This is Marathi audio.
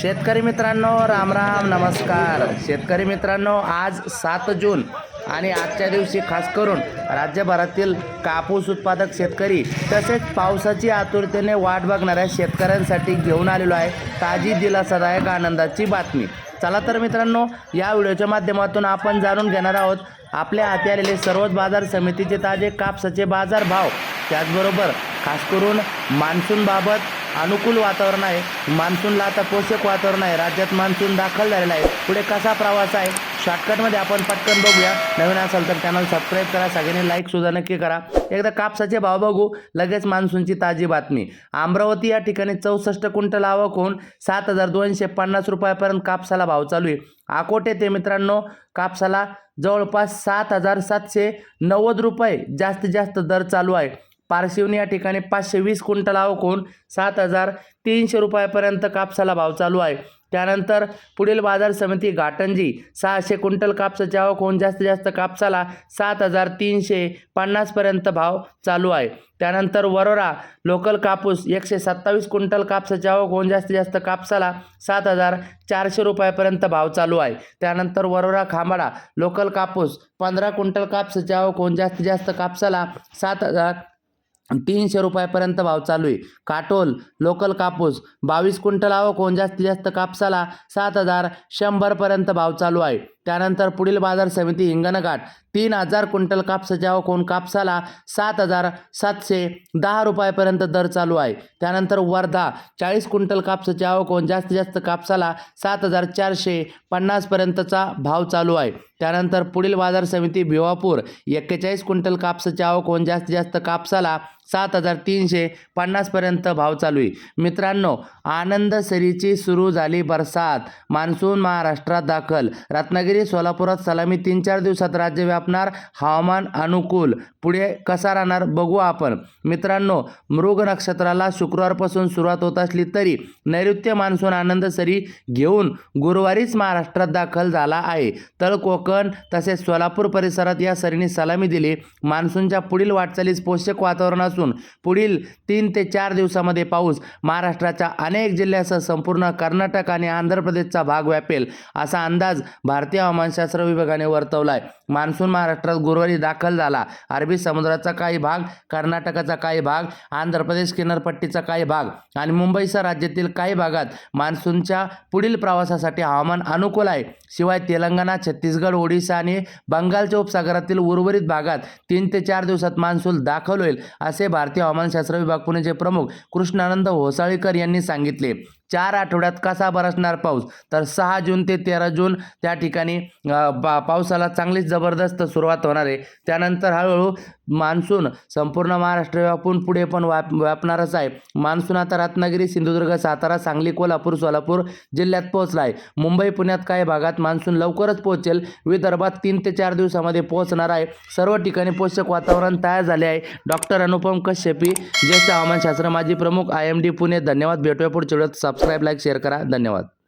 शेतकरी मित्रांनो राम राम नमस्कार. शेतकरी मित्रांनो आज सात जून आणि आजच्या दिवशी खास करून राज्यभरातील कापूस उत्पादक शेतकरी तसेच पावसाची आतुरतेने वाट बघणाऱ्या शेतकऱ्यांसाठी घेऊन आलेलो आहे ताजी दिलासादायक आनंदाची बातमी. चला तर मित्रांनो या व्हिडिओच्या माध्यमातून आपण जाणून घेणार आहोत आपल्या हाती आलेले सर्वच बाजार समितीचे ताजे कापसाचे बाजार भाव त्याचबरोबर खास करून मान्सूनबाबत अनुकूल वातावरण आहे. मान्सूनला आता पोषक वातावरण आहे. राज्यात मान्सून दाखल झालेला आहे. पुढे कसा प्रवास आहे? शॉर्टकटमध्ये आपण पटकन बघूया. नवीन असाल तर चॅनल सबस्क्राईब करा. सगळ्यांनी लाईक सुद्धा नक्की करा. एकदा कापसाचे भाव बघू. लगेच मान्सूनची ताजी बातमी. अमरावती या ठिकाणी चौसष्ट क्विंटल आवक होऊन सात हजार दोनशे पन्नास रुपयापर्यंत कापसाला भाव चालू आहे. आकोटे ते मित्रांनो. कापसाला जवळपास सात हजार सातशे नव्वद रुपये जास्तीत जास्त दर चालू आहे. पारशिवनी या ठिकाणी पाचशे वीस क्विंटल आवक होऊन सात हजार तीनशे रुपयापर्यंत कापसाला भाव चालू आहे. त्यानंतर पुढील बाजार समिती घाटंजी सहाशे क्विंटल कापसाची आवक होऊन जास्तीत जास्त कापसाला सात हजार तीनशे पन्नासपर्यंत भाव चालू आहे. त्यानंतर वरोरा लोकल कापूस एकशे सत्तावीस क्विंटल कापसाची आवक होऊन जास्तीत जास्त कापसाला सात हजार चारशे रुपयापर्यंत भाव चालू आहे. त्यानंतर वरोरा खांबाडा लोकल कापूस पंधरा क्विंटल कापसाची आवक होऊन जास्तीत जास्त कापसाला सात हजार तीनशे रुपयापर्यंत भाव चालू आहे. काटोल लोकल कापूस बावीस क्विंटल आवक होऊन जास्तीत जास्त कापसाला सात हजार शंभरपर्यंत भाव चालू आहे. त्यानंतर पुढील बाजार समिती हिंगणघाट तीन हजार क्विंटल कापसाची आवक होऊन कापसाला सात हजार सातशे दहा रुपयापर्यंत दर चालू आहे. त्यानंतर वर्धा चाळीस क्विंटल कापसाची आवक होऊन जास्तीत जास्त कापसाला सात हजार चारशे पन्नासपर्यंतचा भाव चालू आहे. त्यानंतर पुढील बाजार समिती भिवापूर एक्केचाळीस क्विंटल कापसाची आवक होऊन जास्तीत जास्त कापसाला सात हजार तीनशे पन्नासपर्यंत भाव चालू आहे. मित्रांनो आनंद सरीची सुरू झाली बरसात. मान्सून महाराष्ट्रात दाखल. रत्नागिरी सोलापुरात सलामी तीन चार दिवसात राज्य व्यापणार. हवामान अनुकूल. पुढे कसा राहणार बघू आपण. मित्रांनो मृग नक्षत्राला शुक्रवारपासून सुरुवात होत असली तरी नैऋत्य मान्सून आनंद सरी घेऊन गुरुवारीच महाराष्ट्रात दाखल झाला आहे. तळ कोकण तसेच सोलापूर परिसरात या सरीने सलामी दिली. मान्सूनच्या पुढील वाटचालीस पोषक वातावरण असून पुढील तीन ते चार दिवसामध्ये पाऊस महाराष्ट्राच्या अनेक जिल्ह्यासह संपूर्ण कर्नाटक आणि आंध्र प्रदेशचा भाग व्यापेल असा अंदाज भारतीय हवामानशास्त्र विभागाने वर्तवला आहे मान्सून महाराष्ट्रात गुरुवारी दाखल झाला. अरबी समुद्राचा काही भाग कर्नाटकाचा काही भाग आंध्र प्रदेश किनारपट्टीचा काही भाग आणि मुंबईसह राज्यातील काही भागात मान्सूनच्या पुढील प्रवासासाठी हवामान अनुकूल आहे. शिवाय तेलंगणा छत्तीसगड ओडिशा आणि बंगालच्या उपसागरातील उर्वरित भागात तीन ते चार दिवसात मान्सून दाखल होईल असे भारतीय हवामानशास्त्र विभाग पुणेचे प्रमुख कृष्णानंद होसाळीकर यांनी सांगितले. चार आठवड्यात कसा बरसणार पाऊस? तर सहा जून ते तेरा जून त्या ठिकाणी पा पावसाला चांगलीच जबरदस्त सुरुवात होणार आहे. त्यानंतर हळूहळू मान्सून संपूर्ण महाराष्ट्र व्यापून पुढे पण व्याप व्यापणारच आहे. मान्सून आता रत्नागिरी सिंधुदुर्ग सातारा सांगली कोल्हापूर सोलापूर जिल्ह्यात पोहोचला आहे. मुंबई पुण्यात काही भागात मान्सून लवकरच पोहोचेल. विदर्भात तीन ते चार दिवसामध्ये पोहोचणार आहे. सर्व ठिकाणी पोषक वातावरण तयार झाले आहे. डॉक्टर अनुपम कश्यपी ज्येष्ठ हवामानशास्त्र माजी प्रमुख आय एम डी पुणे. धन्यवाद. भेटूया पुढच्या वेळेत. सबस्क्राईब लाईक शेअर करा. धन्यवाद.